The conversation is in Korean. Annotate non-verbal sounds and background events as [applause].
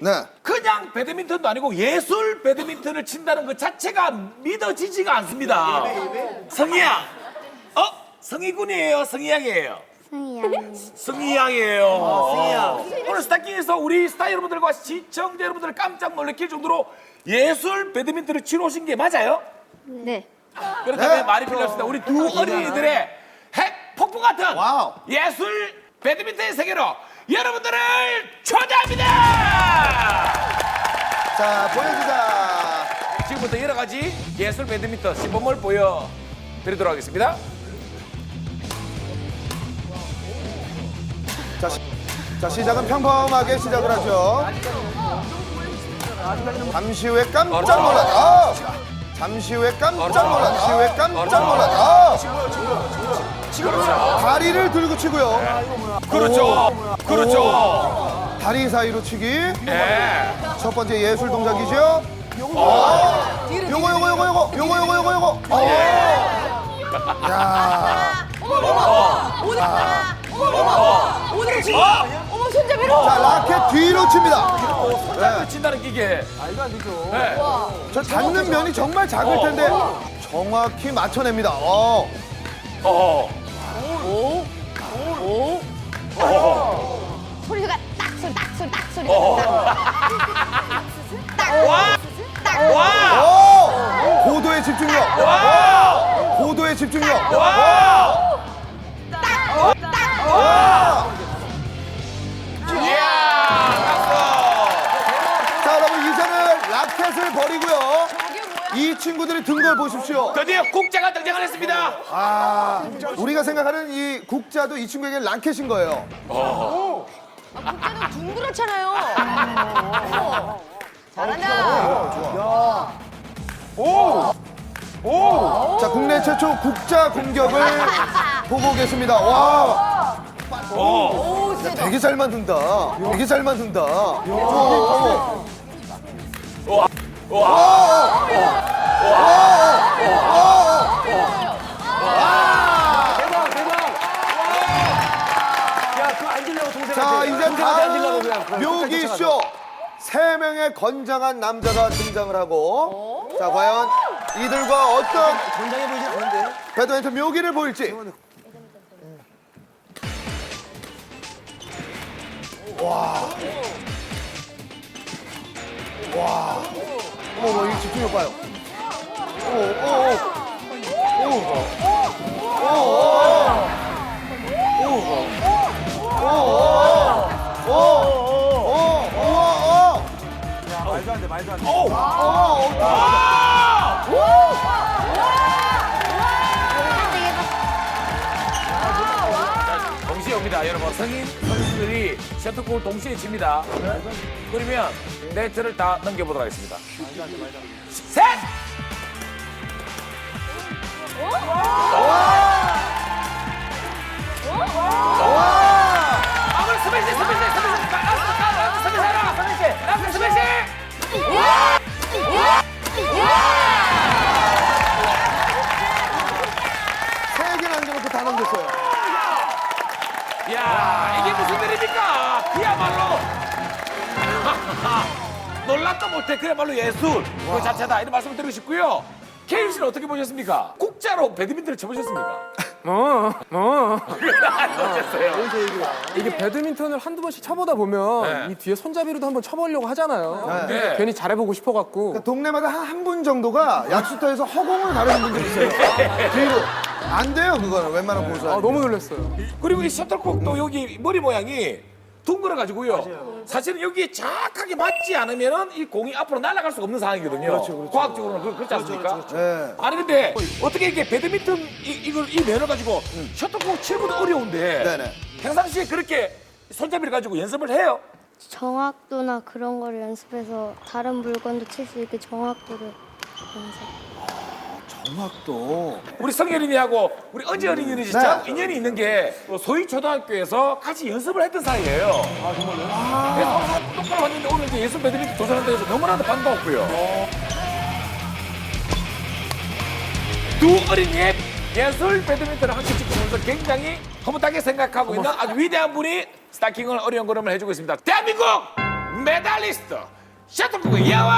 네. 그냥 배드민턴도 아니고 예술 배드민턴을 친다는 것 자체가 믿어지지가 않습니다. 성희양, 어? 성희군이에요, 성희양이에요. 승희양. 승희양이에요. 승희양. 오늘 스타킹에서 우리 스타 여러분들과 시청자 여러분들을 깜짝 놀래킬 정도로 예술 배드민턴을 치러 오신 게 맞아요? 네. 그렇다면 네. 말이 필요 없습니다. 우리 두 어린이들의 핵 폭풍 같은 와우. 예술 배드민턴의 세계로 여러분들을 자, 보여주자. 지금부터 여러 가지 예술 배드민턴 시범을 보여드리도록 하겠습니다. 자, 시, 자, 시작은 평범하게 시작을 하죠. 잠시 후에 깜짝 놀랐다. 아! 잠시 후에 깜짝 놀랐다. 잠시 후에 깜짝 놀랐다. 아! 다리를 들고 치고요. 그렇죠. 그렇죠. 다리 사이로 치기. 네. 첫 번째 예술 동작이죠. 어. 요거 요거 요거 요거 요거 요거 요거 요거. 어. 야. 오늘 지금 어머 손잡이로 자, 라켓 뒤로 칩니다. 손잡이로 친다는 기계. 네. 저 닿는 면이 정말 작을 텐데 정확히 맞춰냅니다. 어. 어. 소 고도의 집중력. 와. 고도의 집중력. 와. 이야. 자, 여러분 이제는 라켓을 버리고요. 이 친구들이 든 걸 보십시오. 드디어 국자가 등장을 했습니다. 아, 우리가 생각하는 이 국자도 이 친구에게 라켓인 거예요. 국자는 둥그렇잖아요. 어머. 잘한다. 자, 국내 최초 국자 공격을 [laughs] 보고 계십니다. 와, 어. 되게 잘 만든다. 되게 잘 만든다. 어머, 어머. 자, 이제 다음 묘기쇼. 세 명의 건장한 남자가 등장을 하고 자 과연 이들과 어떤 건장해 보이지 않는데 배드민턴 묘기를 보일지 와. 와. 어머, 어머, 이 집중력 봐요. 오, 오, 오. 오. 오, 오. 오, 오. 오, 오, 오. 동시에 옵니다, 여러분. 성인 선수들이 셔틀콕을 동시에 칩니다. 그러면 네트를 다 넘겨보도록 하겠습니다. 셋! 야 이게 무슨 일입니까? 그야말로 [laughs] 놀랍다 못해 그야말로 예술 그 자체다 이런 말씀을 드리고 싶고요. 케임 씨는 어떻게 보셨습니까? 국자로 배드민턴을 쳐보셨습니까? 어, 어. 안 보셨어요. 이게 배드민턴을 한두 번씩 쳐보다 보면 네. 이 뒤에 손잡이로도 한번 쳐보려고 하잖아요. 네. 괜히 잘해보고 싶어갖고. 그러니까 동네마다 한 분 정도가 약수터에서 허공을 가르는 분들이 있어요. 뒤로. 안 돼요, 그거는. 웬만한 보수. 아, 너무 놀랐어요. 그리고 이 셔틀콕도 여기 머리 모양이 둥그러 가지고요. 사실은 여기에 정확하게 맞지 않으면은 이 공이 앞으로 날아갈 수가 없는 상황이거든요. 과학적으로는 그- 그렇지 않습니까? 네. 아니 근데 어떻게 이게 배드민턴 이, 이걸 이 면을 가지고 셔틀콕 치고도 어려운데 네네. 평상시에 그렇게 손잡이를 가지고 연습을 해요? 정확도나 그런 거를 연습해서 다른 물건도 칠 수 있게 정확도를 연습. 정확도. 우리 성예린이하고 우리 어지 어린이는 진짜 네. 인연이 있는 게 소희 초등학교에서 같이 연습을 했던 사이예요. 아 정말요? 그래서 똑바로 왔는데 오늘 이제 예술 배드민턴 도전한다 해서 너무나도 반가웠고요. 두 어린이의 예술 배드민턴을 함께 찍으면서 굉장히 허무하게 생각하고 있는 아주 위대한 분이 스타킹을 어려운 걸음을 해주고 있습니다. 대한민국 메달리스트 셔틀콕의 여왕